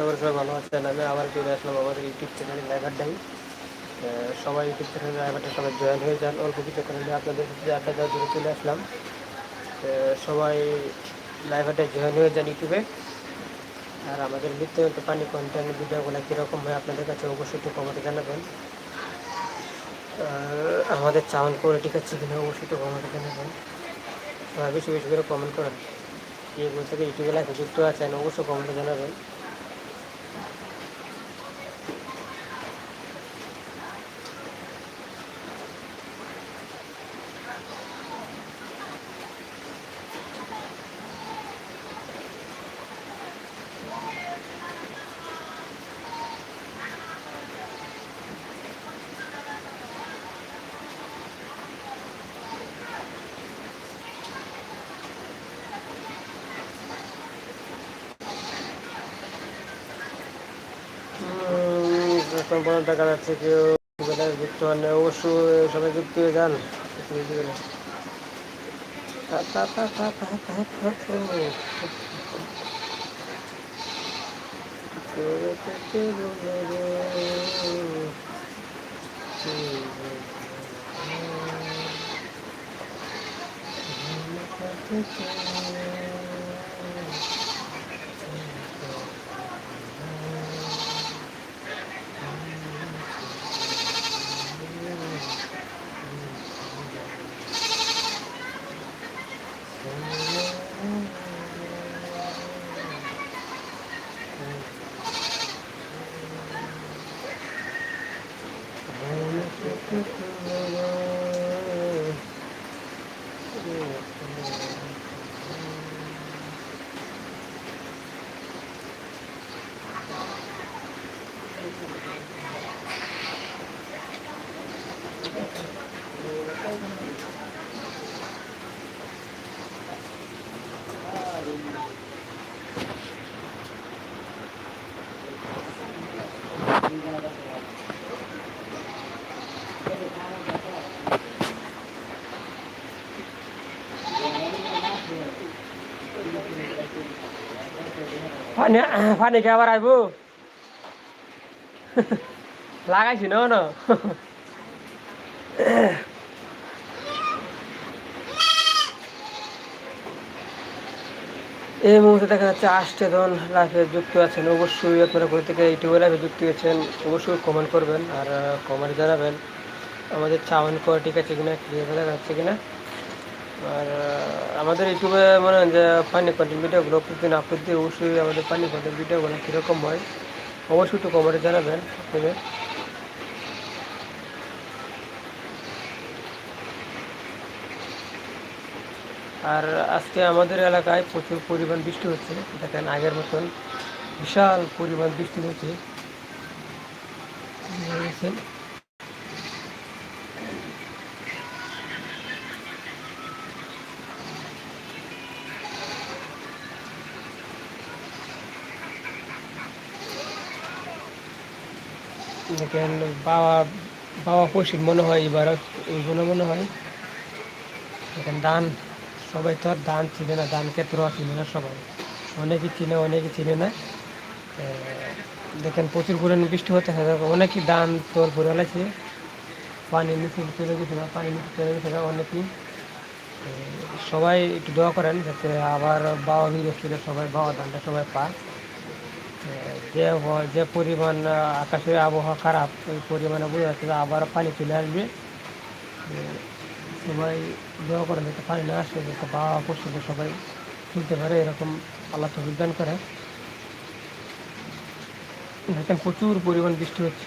আশা করি সবাই ভালো আছেন। আমি আবার চলে আসলাম আমাদের ইউটিউব চ্যানেলে লাইভার ডাই সবাই ইউটিউব চ্যানেলে লাইভারটা সবাই জয়েন হয়ে যান। অল্প কিছু চ্যানেলে আপনাদের আড্ডা দেওয়ার জন্য চলে আসলাম। সবাই লাইভারটা জয়েন হয়ে যান ইউটিউবে। আর আমাদের নিত্য নতুন পানি কন্টেন্ট ভিডিওগুলো কীরকম হয় আপনাদের কাছে অবশ্যই একটু কমেন্টে জানাবেন। আমাদের চাউন কোয়ালিটি খাচ্ছে কিনা অবশ্যই একটু কমেন্টে জানাবেন। সবাই বেশি বেশি করে কমেন্ট করেন। কে বলতে ইউটিউবে লাইফে যুক্ত আছেন অবশ্যই কমেন্টে জানাবেন। সম্পূর্ণ দেখা যাচ্ছে কেউ যুক্ত হন অবশ্যই সবাই যুক্ত হয়ে যান Thank you. পানি পানি কে আবার আইব। লাগাইছি না এই মুহূর্তে দেখা যাচ্ছে আসতে ধন লাইফে যুক্ত আছেন। অবশ্যই আপনারা কোথা থেকে ইউটিউবে লাইফে যুক্ত হয়েছেন অবশ্যই কমেন্ট করবেন আর কমেন্ট জানাবেন। আমাদের চাওয়ান কোয়া ঠিক আছে কিনা ক্লিয়ার দেখা যাচ্ছে কিনা? আর আমাদের ইউটিউবে মনে যে পানি কন্টেন্ট ভিডিওগুলো প্রতিদিন আপলোড দিয়ে অবশ্যই আমাদের পানি কন্টেন্ট ভিডিওগুলো কীরকম হয়, অবশ্যই একটু কমেন্টে জানাবেন আপনাদের। আর আজকে আমাদের এলাকায় প্রচুর পরিমাণ বৃষ্টি হচ্ছে, দেখেন আগের মতন বিশাল পরিমাণ বৃষ্টি হচ্ছে। দেখেন বাবা বাবা পশির মনে হয় এবার এইগুলো মনে হয়। দেখেন ধান সবাই তো আর ধান চিনে না ধান ক্ষেত্র চিনে না সবাই। অনেকে চিনে অনেকে চিনে না। দেখেন প্রচুর পরিমাণে বৃষ্টি হতে থাকে, অনেকই ধান তোর ভরে লাগছে পানি নিচে চলে গেছে না পানি নিচে চলে গেছে অনেকই। সবাই একটু দোয়া করেন যাতে আবার বাবা ছিল সবাই বাবা ধানটা সবাই পায় যে যে পরিমাণ আকাশের আবহাওয়া খারাপ, ওই পরিমাণে বোঝা যাচ্ছে আবার পানি চলে আসবে। সবাই দোয়া করে যাতে পানি না আসে, যাতে বাবা পশুকে সবাই তুলতে পারে, এরকম আল্লাহ তো বিজ্ঞান করে। দেখেন প্রচুর পরিমাণ বৃষ্টি হচ্ছে।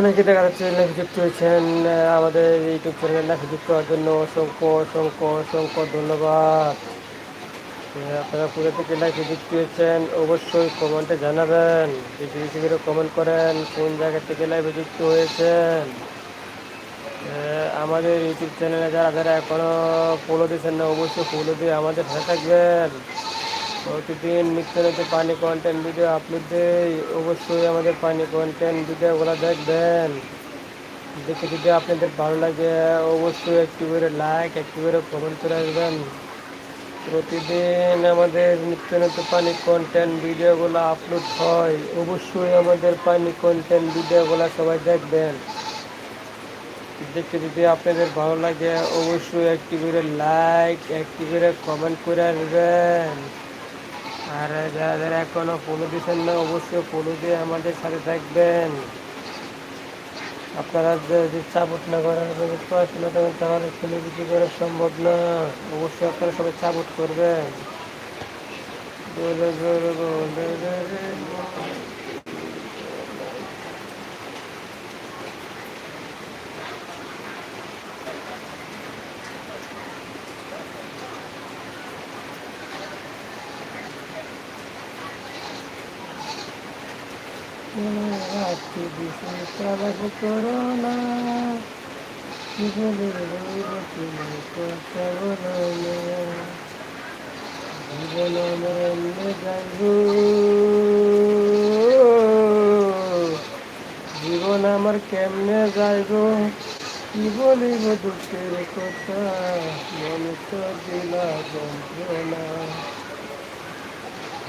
অনেকে দেখা যাচ্ছে যুক্ত হয়েছেন আমাদের ইউটিউব চ্যানেলে লাইভে যুক্ত হওয়ার জন্য অসংখ্য অসংখ্য অসংখ্য ধন্যবাদ। আপনারা পুরো থেকে লাইভে যুক্ত হয়েছেন অবশ্যই কমেন্টে জানাবেন। বেশি কমেন্ট করেন কোন জায়গা থেকে লাইভে যুক্ত হয়েছেন? আহ, আমাদের ইউটিউব চ্যানেলে যারা যারা এখনও ফলো দিচ্ছেন না অবশ্যই ফলো দিয়ে আমাদের সাথে থাকবেন। প্রতিদিন নিত্য নতুন পানি কন্টেন্ট ভিডিও আপলোড দেই, অবশ্যই আমাদের পানি কন্টেন্ট ভিডিওগুলো দেখবেন। দেখে যদি আপনাদের ভালো লাগে, অবশ্যই একটু করে লাইক একটু করে কমেন্ট করে আসবেন। প্রতিদিন আমাদের নিত্য নতুন পানি কন্টেন্ট ভিডিওগুলো আপলোড হয়, অবশ্যই আমাদের পানি কন্টেন্ট ভিডিওগুলো সবাই দেখবেন। দেখতে যদি আপনাদের ভালো লাগে, অবশ্যই একটি করে লাইক একটি করে কমেন্ট করে আসবেন। আর যারা যারা এখনও ফলো দিচ্ছেন না, অবশ্যই ফলো দিয়ে আমাদের সাথে থাকবেন। আপনারা যদি সাপোর্ট না করেন ব্যবস্থা তাহলে ছেলে বিক্রি করা সম্ভব না। অবশ্যই আপনারা সবাই সাপোর্ট করবেন। রাত্রি দিশে প্রবাস করো না জীবনের রইব তুমি কথা বলো না জীবন আমার এমনি যাইব জীবন আমার কেমনে যাইব কি বলিব দুঃখের কথা মনে তো দিলা যন্ত্রণা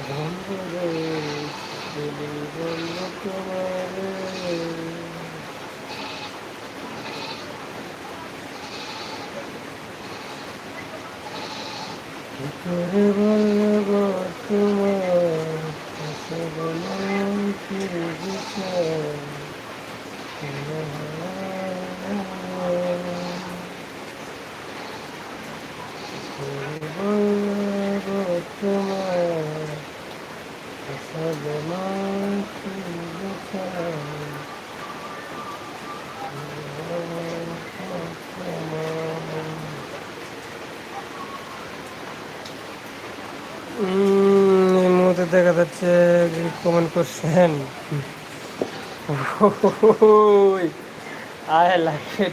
বন্ধুরে বলি বন্ধু তোমারে কি করে বলব তোমার আসল কি বিচার বলব তোমার আসল কি বিচার উম, এই মুহূর্তে দেখা যাচ্ছে কমেন্ট করছেন। ওই, আয় লাগে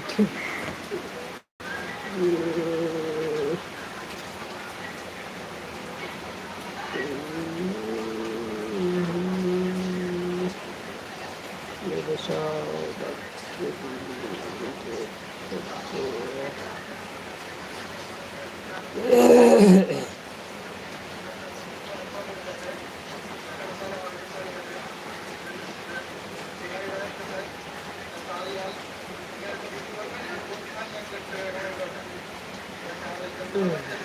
嗯。